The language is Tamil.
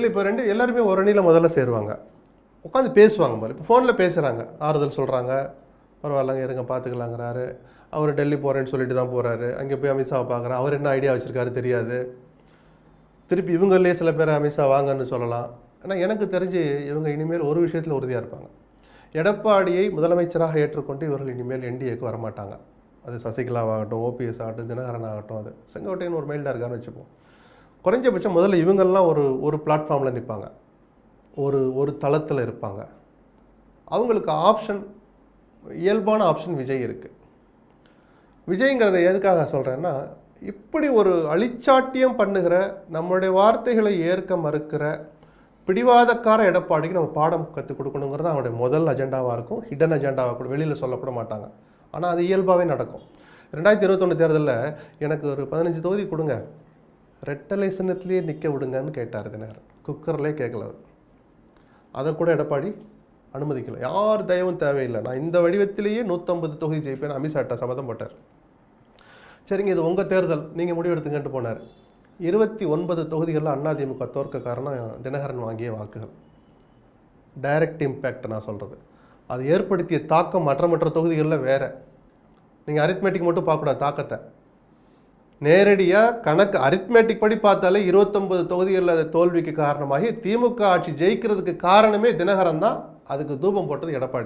இல்லை இப்போ ரெண்டு எல்லாருமே ஒரு அணியில் முதல்ல சேருவாங்க. உட்காந்து பேசுவாங்க முதல்ல இப்போ ஃபோனில் பேசுகிறாங்க ஆறுதல் சொல்கிறாங்க பரவாயில்லங்க இருங்க பார்த்துக்கலாங்கிறாரு அவர் டெல்லி போகிறேன்னு சொல்லிட்டு தான் போகிறாரு அங்கே போய் அமித்ஷாவை பார்க்குறாரு அவர் என்ன ஐடியா வச்சுருக்காரு தெரியாது. திருப்பி இவங்களே சில பேர் அமித்ஷா வாங்கன்னு சொல்லலாம். ஆனால் எனக்கு தெரிஞ்சு இவங்க இனிமேல் ஒரு விஷயத்தில் உறுதியாக இருப்பாங்க. எடப்பாடியை முதலமைச்சராக ஏற்றுக்கொண்டு இவர்கள் இனிமேல் என்டிஏக்கு வரமாட்டாங்க. அது சசிகலாவாகட்டும் ஓபிஎஸ் ஆகட்டும் தினகரன் ஆகட்டும் அது செங்கோட்டையன் ஒரு மைல்டாக இருக்கான்னு வச்சுப்போம். குறைஞ்சபட்சம் முதல்ல இவங்கெல்லாம் ஒரு ஒரு பிளாட்ஃபார்மில் நிற்பாங்க ஒரு ஒரு தளத்தில் இருப்பாங்க. அவங்களுக்கு ஆப்ஷன் இயல்பான ஆப்ஷன் விஜய் இருக்குது விஜய்ங்கிறத எதுக்காக சொல்கிறேன்னா இப்படி ஒரு அழிச்சாட்டியம் பண்ணுகிற நம்மளுடைய வார்த்தைகளை ஏற்க மறுக்கிற பிடிவாதக்கார எடப்பாடிக்கு நம்ம பாடம் கற்றுக் கொடுக்கணுங்கிறது அவனுடைய முதல் அஜெண்டாவாக இருக்கும். ஹிடன் அஜெண்டாவாக கூட வெளியில் சொல்லக்கூட மாட்டாங்க. ஆனால் அது இயல்பாகவே நடக்கும். ரெண்டாயிரத்தி இருபத்தொன்று தேர்தலில் எனக்கு ஒரு பதினஞ்சு தொகுதி கொடுங்க. ரெட்டலை சின்னத்திலேயே நிற்க விடுங்கன்னு கேட்டார் தினகரன். குக்கர்லேயே கேட்கல அவர் அதை கூட எடப்பாடி அனுமதிக்கல. யார் தயவும் தேவையில்லை. நான் இந்த வடிவத்திலேயே நூற்றம்பது தொகுதி ஜெயிப்பேன் அமித்ஷாட்ட சபதம் போட்டார். சரிங்க இது உங்கள் தேர்தல். நீங்கள் முடிவெடுத்துங்கன்ட்டு போனார். இருபத்தி ஒன்பது தொகுதிகளில் அதிமுக தோற்க காரணம் தினகரன் வாங்கிய வாக்குகள். டைரக்ட் இம்பேக்ட் நான் சொல்கிறது அது ஏற்படுத்திய தாக்கம் மற்ற மற்ற தொகுதிகளில் வேறு. நீங்கள் அரித்மேட்டிக் மட்டும் பார்க்கக்கூடாது தாக்கத்தை. நேரடியாக கணக்கு அரித்மேட்டிக் படி பார்த்தாலே இருபத்தொம்பது தொகுதிகளில் அது தோல்விக்கு காரணமாகி திமுக ஆட்சி ஜெயிக்கிறதுக்கு காரணமே தினகரன் தான். அதுக்கு தூபம் போட்டது எடப்பாடி தான்.